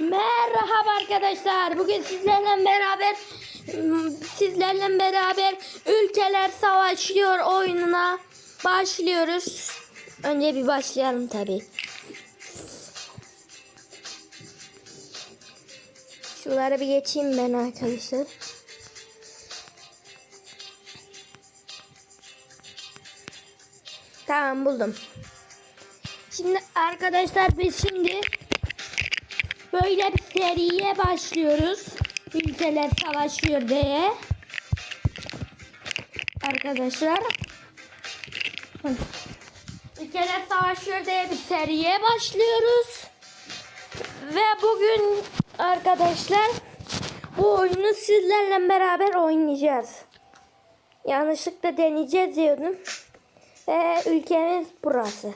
Merhaba arkadaşlar. Bugün sizlerle beraber sizlerle beraber ülkeler savaşıyor oyununa başlıyoruz. Önce bir başlayalım tabi. Şuralara bir geçeyim ben arkadaşlar. Tamam buldum. Şimdi arkadaşlar biz şimdi böyle bir seriye başlıyoruz. Ülkeler savaşıyor diye. Arkadaşlar. Ülkeler savaşıyor diye bir seriye başlıyoruz. Ve bugün arkadaşlar bu oyunu sizlerle beraber oynayacağız. Yanlışlıkla deneyeceğiz diyordum. Ve ülkemiz burası.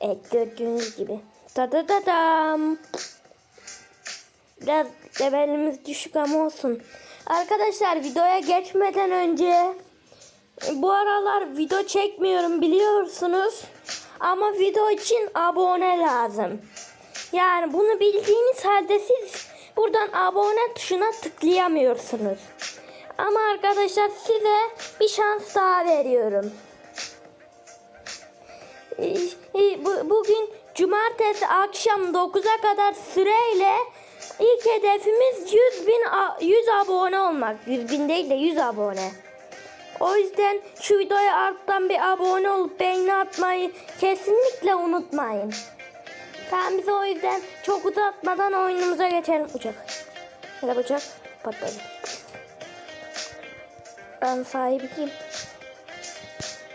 Evet gördüğünüz gibi. Da da da dam. Biraz levelimiz düşük ama olsun. Arkadaşlar videoya geçmeden önce bu aralar video çekmiyorum biliyorsunuz. Ama video için abone lazım. Yani bunu bildiğiniz halde siz buradan abone tuşuna tıklayamıyorsunuz. Ama arkadaşlar size bir şans daha veriyorum. Bu- Bugün cumartesi akşam 9'a kadar süreyle ilk hedefimiz 100 bin a- 100 abone olmak. 100 bin değil de 100 abone. O yüzden şu videoya alttan bir abone olup beğeni atmayı kesinlikle unutmayın. Tamam biz o yüzden çok uzatmadan oyunumuza geçelim. Uçak. Merhaba uçak. Patladı. Ben sahibi kim?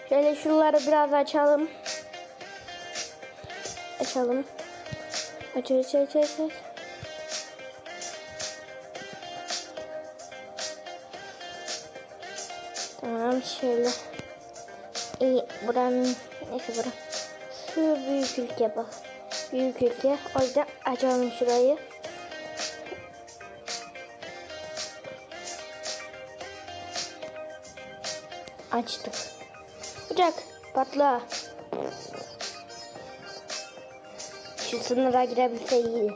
Şöyle şuraları biraz açalım. Açalım. Aç aç aç aç aç. Tamam şöyle. İyi buranın neyse bura. Şu büyük ülke bak. Büyük ülke. O yüzden açalım şurayı. Açtık. Uçak patla. Şu sınıra girebilse iyi.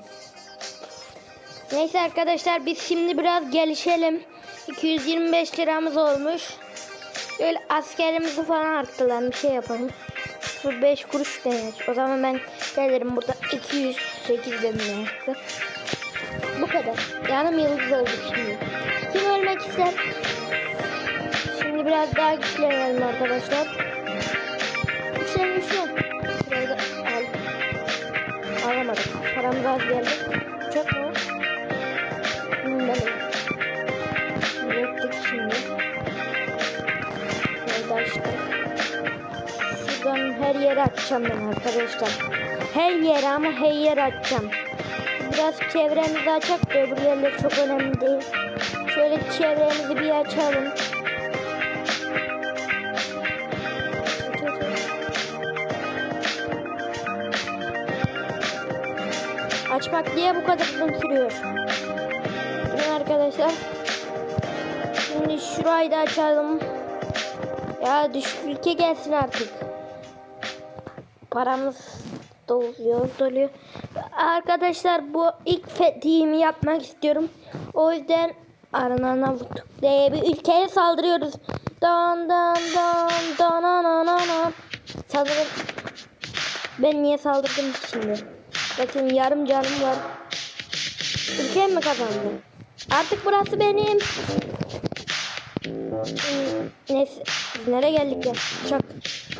Neyse arkadaşlar biz şimdi biraz gelişelim. 225 liramız olmuş. Böyle askerimizi falan arttılar bir şey yapalım. 5 kuruş demiş. O zaman ben gelirim burada 208 demeye arttı. Bu kadar. Yanım yıldız oldu şimdi. Kim ölmek ister? Şimdi biraz daha güçlenelim arkadaşlar. Güçlen güçlen. Şurayı da al. Alamadım. Paramız az geldi. Yere açacağım ben arkadaşlar. Her yere ama her yere açacağım. Biraz çevremizi açak da öbür yerler çok önemli değil. Şöyle çevremizi bir açalım. Aç, aç, aç. Açmak diye bu kadar uzun sürüyor. Şimdi arkadaşlar. Şimdi şurayı da açalım. Ya düşük ülke gelsin artık. Paramız doluyor doluyor. Arkadaşlar bu ilk fethimi yapmak istiyorum. O yüzden Arnavut diye bir ülkeye saldırıyoruz. Dan dan dan dan dan dan. Sanırım ben niye saldırdım şimdi? Bakın yarım canım var. Ülkem mi kazandı? Artık burası benim. Neyse. Nereye geldik ya? Uçak.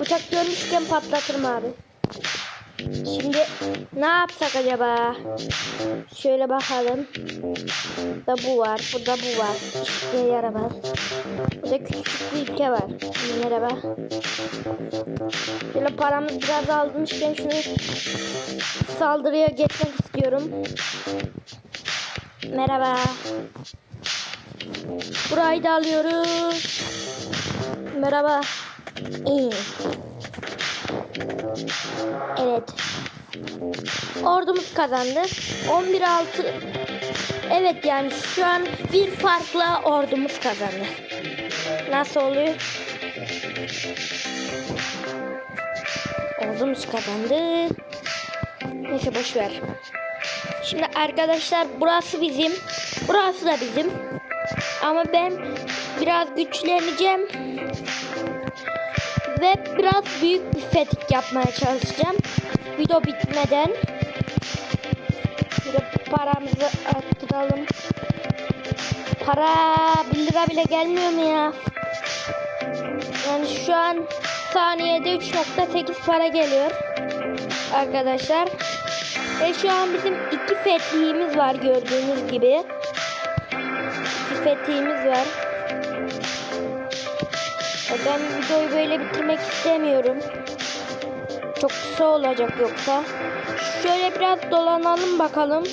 Uçak görmüşken patlatırım abi. Şimdi ne yapsak acaba? Şöyle bakalım. Da bu var. Burada bu var. İşte yaramaz. Burada küçük bir ülke var. Merhaba. Şöyle paramız biraz almışken şunu saldırıya geçmek istiyorum. Merhaba. Burayı da alıyoruz. Merhaba. İyi. Evet. Ordumuz kazandı. 11-6. Evet yani şu an bir farkla ordumuz kazandı. Nasıl oluyor? Ordumuz kazandı. Neyse boş ver. Şimdi arkadaşlar burası bizim. Burası da bizim. Ama ben biraz güçleneceğim. Ve biraz büyük bir fetik yapmaya çalışacağım. Video bitmeden. Şöyle paramızı arttıralım. Para 1 lira bile gelmiyor mu ya? Yani şu an saniyede 3.8 para geliyor. Arkadaşlar. Ve şu an bizim iki fetihimiz var gördüğünüz gibi. İki fetihimiz var. E, Ben videoyu böyle bitirmek istemiyorum. Çok kısa olacak yoksa. Şöyle biraz dolanalım bakalım.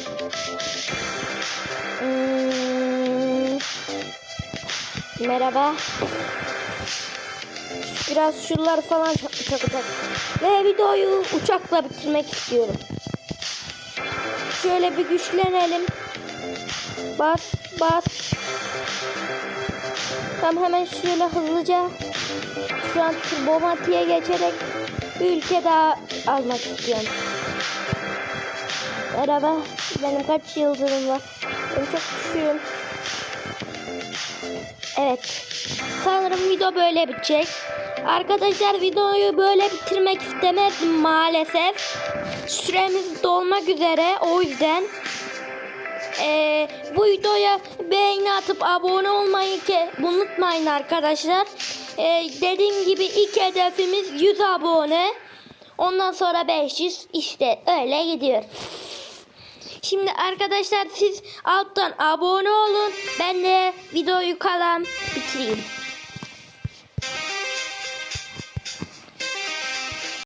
Hmm. Merhaba. Biraz şuralar falan çak- çakacak. Ve videoyu uçakla bitirmek istiyorum. Şöyle bir güçlenelim. Bas bas. Tam hemen şöyle hızlıca şu an turbomatiğe geçerek bir ülke daha almak istiyorum. Merhaba. Benim kaç yıldırım var? Ben çok düşüğüm. Evet. Sanırım video böyle bitecek. Arkadaşlar videoyu böyle bitirmek istemezdim maalesef. Süremiz dolmak üzere. O yüzden eee, bu videoya beğeni atıp abone olmayı ki unutmayın arkadaşlar. Eee, dediğim gibi ilk hedefimiz 100 abone. Ondan sonra 500 işte öyle gidiyor. Şimdi arkadaşlar siz alttan abone olun. Ben de videoyu kalan bitireyim.